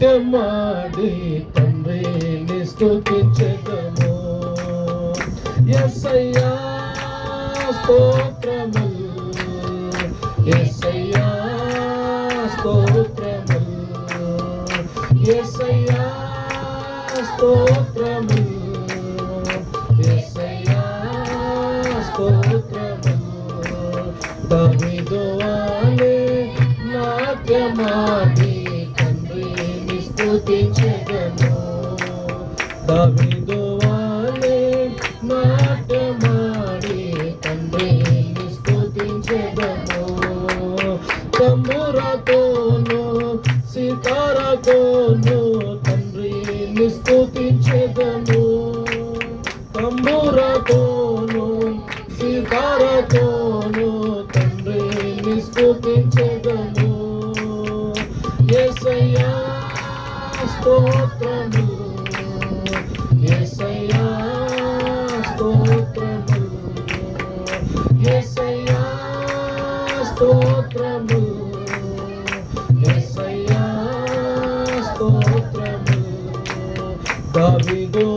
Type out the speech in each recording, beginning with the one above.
మాడి తండ్రిని స్తుతించదము ఎస్ఐయా స్తోత్రము ఎస్ఐయా స్తోత్రము ఎస్ఐయా స్తోత్రము ఎస్ఐయా స్తోత్రము దావిదోవాలే తండ్రిని స్తుతించదము దావిదోవాలే నాట్యమాడి తండ్రిని స్తుతించదము. తమ్మురతోను సితారతోను తండ్రిని స్తుతించదము. తమ్మురతోను సితారతోను తండ్రిని స్తుతించదము. యేసయ్యా స్తోత్రము యేసయ్యా స్తోత్రము యేసయ్యా స్తోత్రము యేసయ్యా స్తోత్రము దావిదోవాలే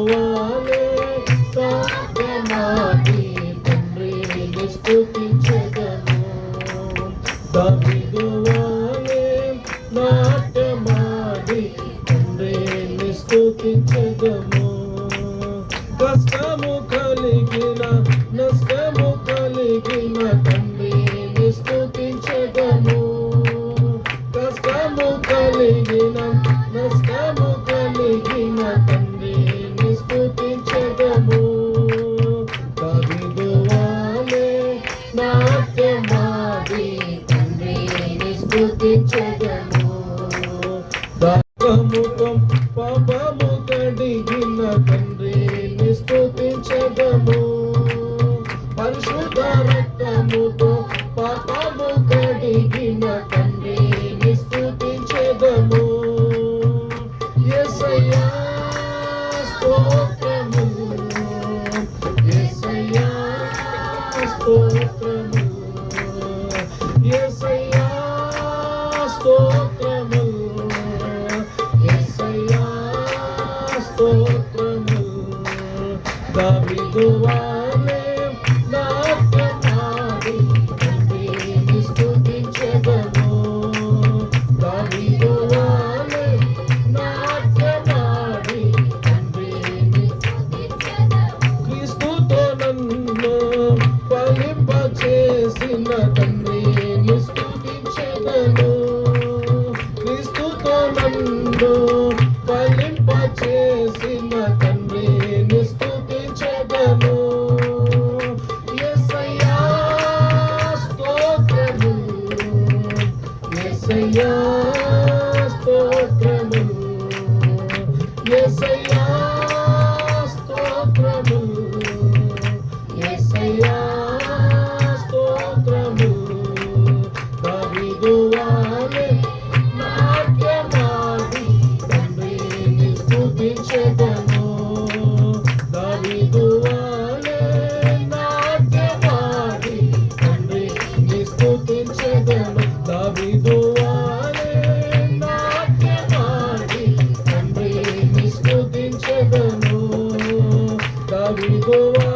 స్తుతించదము కష్టము కలిగిన నష్టము కలిగిన తండ్రిని స్థుతించదము కష్టము కలిగిన నష్టము కలిగిన తండ్రిని స్థుతించదము కవిదువాలే నాట్యమాడి తండ్రిని స్తుతించదము. దాగముతో పాపము కడిగిన తండ్రిని స్తుతించదము పరిశుద్ధ రక్తముతో పాపము కడిగిన తండ్రి స్తుతించదము యేసయ్యా స్తోత్రము. యేసయ్యా స్తోత్ర స్తోత్రము. దావీదువాలే నాట్యమాడి తండ్రిని స్తుతించెదము. దావీదువాలే నాట్యమాడి తండ్రిని క్రీస్తుతో నన్ను ఫలింపచేసిన తండ్రిని స్తుతించెదను క్రీస్తుతో నన్ను స్తోత్రము యేసయ్యా ভগবান